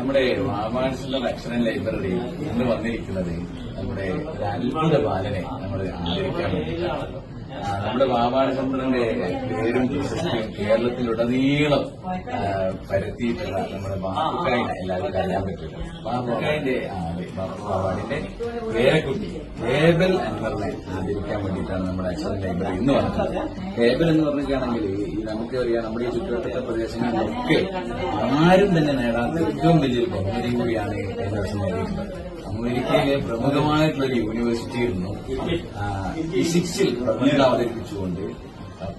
നമ്മുടെ മാമാൻസിലുള്ള അക്ഷരൻ ലൈബ്രറി ഇന്ന് വന്നിരിക്കുന്നത് നമ്മുടെ ഒരു അത്ഭുത ബാലനെ നമ്മൾ ആദരിക്കാൻ വേണ്ടിയിട്ടാണ്. നമ്മുടെ വാമാനചന്ദ്രന്റെ പേരും പ്രശസ്തിയും കേരളത്തിലുടനീളം പരത്തിയിട്ടുള്ള നമ്മുടെ ബാപ്പുക്കായിനെ എല്ലാവർക്കും അറിയാൻ പറ്റില്ല ബാബുക്കായിന്റെ ബാപ്പു ബാവാടിന്റെ പേരക്കുട്ടി ഹേബൽ എന്നറിനെ ആദരിക്കാൻ വേണ്ടിയിട്ടാണ് നമ്മുടെ അച്ഛൻ ലൈബ്രറി ഇന്ന് പറഞ്ഞത് ഹേബൽ എന്ന് പറഞ്ഞിട്ടാണെങ്കിൽ ഈ നമുക്ക് അറിയാം നമ്മുടെ ഈ ചുറ്റുവട്ടത്തെ പ്രദേശങ്ങളിലൊക്കെ ആരും തന്നെ നേടാത്ത ഏറ്റവും വലിയൊരു ബഹുമതി കൂടിയാണ് കഴിഞ്ഞ വർഷം നേടിയിട്ടുള്ളത് അമേരിക്കയിലെ പ്രമുഖമായിട്ടുള്ള ഒരു യൂണിവേഴ്സിറ്റിയിൽ നിന്നും ഫിസിക്സിൽ പ്രബന്ധം അവതരിപ്പിച്ചുകൊണ്ട്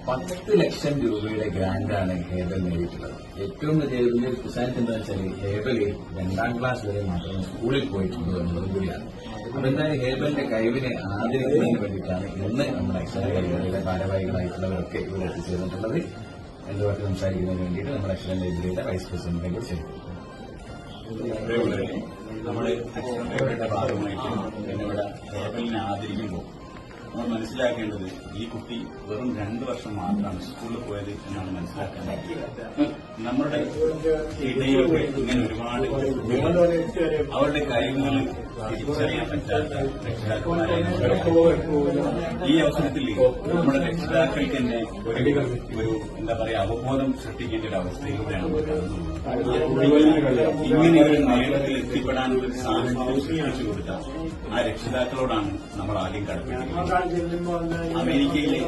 പത്ത് ലക്ഷം രൂപയുടെ ഗ്രാന്റാണ് ഹേബൽ നേടിയിട്ടുള്ളത്. ഏറ്റവും വലിയ വലിയൊരു സ്പെഷ്യാലിറ്റി എന്താ വെച്ചാൽ ഹേബൽ രണ്ടാം ക്ലാസ് വരെ മാത്രം സ്കൂളിൽ പോയിട്ടുള്ളൂ എന്നതും കൂടിയാണ്. അപ്പൊ എന്തായാലും ഹേബലിന്റെ കഴിവിനെ ആദരിക്കുന്നതിന് വേണ്ടിയിട്ടാണ് ഇന്ന് നമ്മുടെ അക്ഷര ലൈബ്രറിയുടെ ഭാരവാഹികളായിട്ടുള്ളവരൊക്കെ ഇവിടെ എത്തിച്ചേർന്നിട്ടുള്ളത്. എന്തുവാക്കി സംസാരിക്കുന്നതിന് വേണ്ടിയിട്ട് നമ്മുടെ അക്ഷര ലൈബ്രറിയുടെ വൈസ് പ്രസിഡന്റിനെ കുറിച്ച് പ്രിയമുള്ളവരെ നമ്മൾ അക്ഷരങ്ങളുടെ ഭാഗമായിട്ട് ഇന്നിവിടെ കേരളിനെ ആദരിക്കുമ്പോൾ നമ്മൾ മനസ്സിലാക്കേണ്ടത് ഈ കുട്ടി വെറും രണ്ടു വർഷം മാത്രമാണ് സ്കൂളിൽ പോയത് എന്നാണ് മനസ്സിലാക്കേണ്ടത്. നമ്മുടെ ഇടയിലൊക്കെ ഇങ്ങനെ ഒരുപാട് അവരുടെ കഴിവുകൾ ഈ അവസരത്തിൽ നമ്മുടെ രക്ഷിതാക്കൾക്ക് തന്നെ ഒരു എന്താ പറയാ അവബോധം സൃഷ്ടിക്കേണ്ട ഒരു അവസ്ഥയിലൂടെയാണ് ഇങ്ങനെ ഒരു നേട്ടത്തിൽ എത്തിപ്പെടാനുള്ള ഒരു സാഹചര്യം കൊടുത്ത ആ രക്ഷിതാക്കളോടാണ് നമ്മൾ ആദ്യം കടപ്പെട്ടിരിക്കുന്നത്. അമേരിക്കയിലെ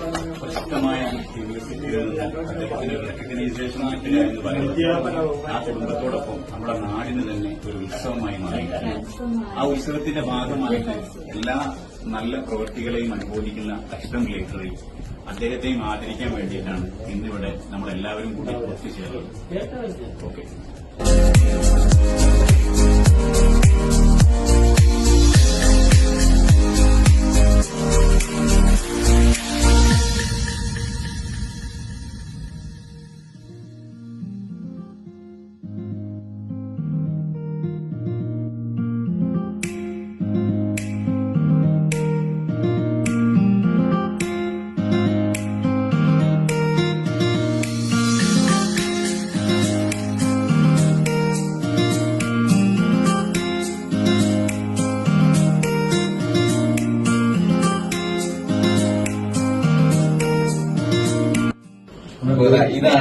പറയുന്നത്. ആ കുടുംബത്തോടൊപ്പം നമ്മുടെ നാടിന് തന്നെ ഒരു ഉത്സവമായി മാറി ആ ഉത്സവത്തിന്റെ ഭാഗമായിട്ട് എല്ലാ നല്ല പ്രവൃത്തികളെയും അനുഭവിക്കുന്ന അഷ്ടം ലേറ്ററി അദ്ദേഹത്തെയും ആദരിക്കാൻ വേണ്ടിയിട്ടാണ് ഇന്നിവിടെ നമ്മളെല്ലാവരും കൂടി ഒത്തുചേർന്നത്. ഓക്കെ.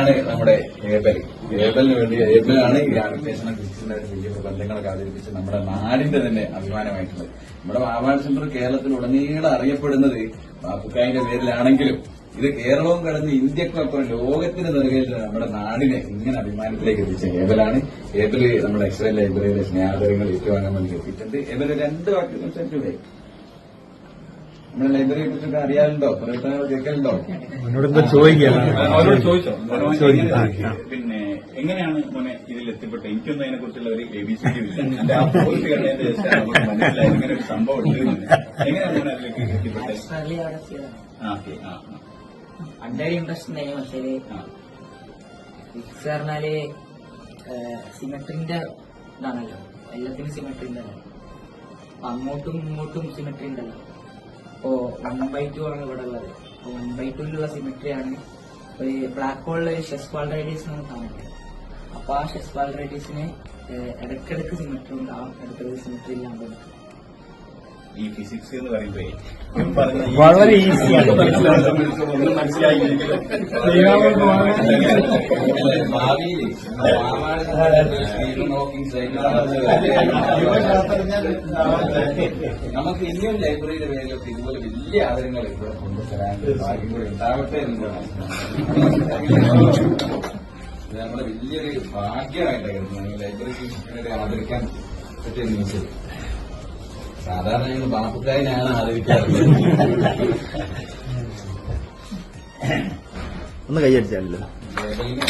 ഇതാ- ഇതാണ് നമ്മുടെ ഏബൽ. ഏബലിന് വേണ്ടി ഏബലാണ് ഈ ആപ്ലിക്കേഷനെ ക്രിസ്ത്യൻ വലിയ ബന്ധങ്ങളൊക്കെ അവതരിപ്പിച്ച് നമ്മുടെ നാടിന്റെ തന്നെ അഭിമാനമായിട്ടുള്ളത്. നമ്മുടെ വാവാട് സെന്റർ കേരളത്തിൽ ഉടനീളം അറിയപ്പെടുന്നത് ബാപ്പുക്കായന്റെ പേരിലാണെങ്കിലും ഇത് കേരളവും കടന്ന് ഇന്ത്യക്കൊപ്പം ലോകത്തിന് നിറവേറ്റ് നമ്മുടെ നാടിനെ ഇങ്ങനെ അഭിമാനത്തിലേക്ക് എത്തിച്ച ഏബലാണ്. ഏബൽ നമ്മുടെ എക്സ്റേ ലൈബ്രറിയിലെ സ്നേഹാദരങ്ങൾ ഏറ്റുവാങ്ങാൻ വേണ്ടി എത്തിയിട്ടുണ്ട്. ഏബൽ രണ്ട് വാക്ക് സംസാരിച്ചൂടെ നമ്മുടെ ലൈബ്രറിയെ കുറിച്ചൊക്കെ അറിയാറുണ്ടോ പ്രവർത്തനങ്ങൾ കേൾക്കലുണ്ടോ എന്നോട് എന്താ ചോദിക്കുകയാണ്. അവരോട് ചോദിച്ചോ? ചോദിക്കാം. പിന്നെ എങ്ങനെയാണ് മോനെ ഇതിൽ എത്തിപ്പെട്ടത് എനിക്കൊന്നും അതിനെ കുറിച്ചുള്ള ഒരു എ ബി സി ഡി ഇല്ല. എന്റെ ആ പോസ്റ്റ് കണ്ടതിന് ശേഷം നമുക്ക് മനസ്സിലായി ഇങ്ങനെ ഒരു സംഭവം ഉണ്ട്. എങ്ങനെയാണ് മോനെ അതിലേക്ക് എത്തിപ്പെട്ടത്? ഇൻട്രസ്റ്റ് പക്ഷേ ഫിക്സ് പറഞ്ഞാൽ സിമെട്രിന്റെ ഇതാണല്ലോ. എല്ലാത്തിനും സിമെട്രി ഉണ്ടല്ലോ അങ്ങോട്ടും ഇങ്ങോട്ടും സിമെട്രി ഉണ്ടല്ലോ അപ്പോ വൺ ബൈ ടു ആണ് ഇവിടെ ഉള്ളത് വൺ ബൈ ടുവിലുള്ള സിമെട്രിയാണ് ഒരു ബ്ലാക്ക് ഹോളിലെ ഷെസ് വാൾ എന്ന് കാണുന്നത് അപ്പൊ ആ ഷെസ് വാൾ റേഡിയസിന് ഇടയ്ക്കിടയ്ക്ക് സിമെട്രി ഉണ്ടാവും ഇടയ്ക്കിടയ്ക്ക് സിമിട്രി ഇല്ലാണ്ട്. ഈ ഫിസിക്സ് എന്ന് ഈ വളരെ ഈസിയാണ്. ഒന്നും നമുക്ക് ഇനിയും ലൈബ്രറിയുടെ പേരിലൊക്കെ ഇതുപോലെ വലിയ ആദരങ്ങൾ ഇവിടെ കൊണ്ടുതരാൻ ഭാഗ്യം കൂടി ഉണ്ടാവട്ടെ ഇത് നമ്മുടെ വലിയൊരു ഭാഗ്യമായിട്ടായിരുന്നു ലൈബ്രറിക്ക് ലൈബ്രറി ആദരിക്കാൻ പറ്റിയ നിമിഷം. സാധാരണ ഞങ്ങൾ ബാപ്പുക്കാരനാണ് ആദരിക്കാറുള്ളത് ഒന്ന് കൈയടിച്ചാലല്ലോ. ലേബലിന്